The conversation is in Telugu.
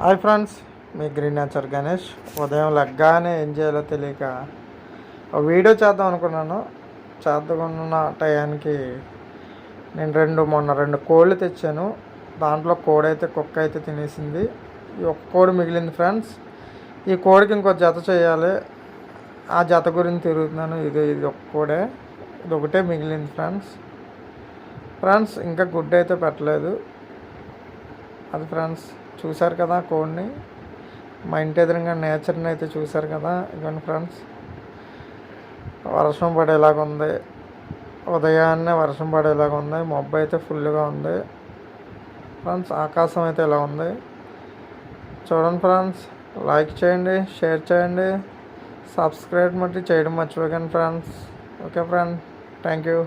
హాయ్ ఫ్రెండ్స్ మీ గ్రీన్ నేచర్ గణేష్. ఉదయం లగ్గానే ఏం చేయాలో తెలియక ఒక వీడియో చేద్దాం అనుకున్నాను. చేద్దామన్న టయానికి నేను రెండు మొన్న రెండు కోళ్ళు తెచ్చాను. దాంట్లో కోడి అయితే కుక్క అయితే తినేసింది. ఈ ఒక్క కోడి మిగిలింది ఫ్రెండ్స్. ఈ కోడికి ఇంకో జత చేయాలి. ఆ జత గురించి తిరుగుతున్నాను. ఇది ఇది ఒక్క కోడే. ఇది ఒకటే మిగిలింది ఫ్రెండ్స్. ఫ్రెండ్స్ ఇంకా గుడ్డ అయితే పెట్టలేదు. అది ఫ్రెండ్స్ చూశారు కదా కోడ్ని? మా ఇంటి ఎదురుగా నేచర్ని అయితే చూశారు కదా? ఇవ్వండి ఫ్రెండ్స్ వర్షం పడేలాగా ఉంది. ఉదయాన్నే వర్షం పడేలాగా ఉంది. మబ్బు అయితే ఫుల్గా ఉంది. ఫ్రెండ్స్ ఆకాశం అయితే ఇలా ఉంది. చూడండి ఫ్రెండ్స్ లైక్ చేయండి షేర్ చేయండి. సబ్స్క్రైబ్ మట్టి చేయడం మర్చిపోకండి friends. Okay friend thank you.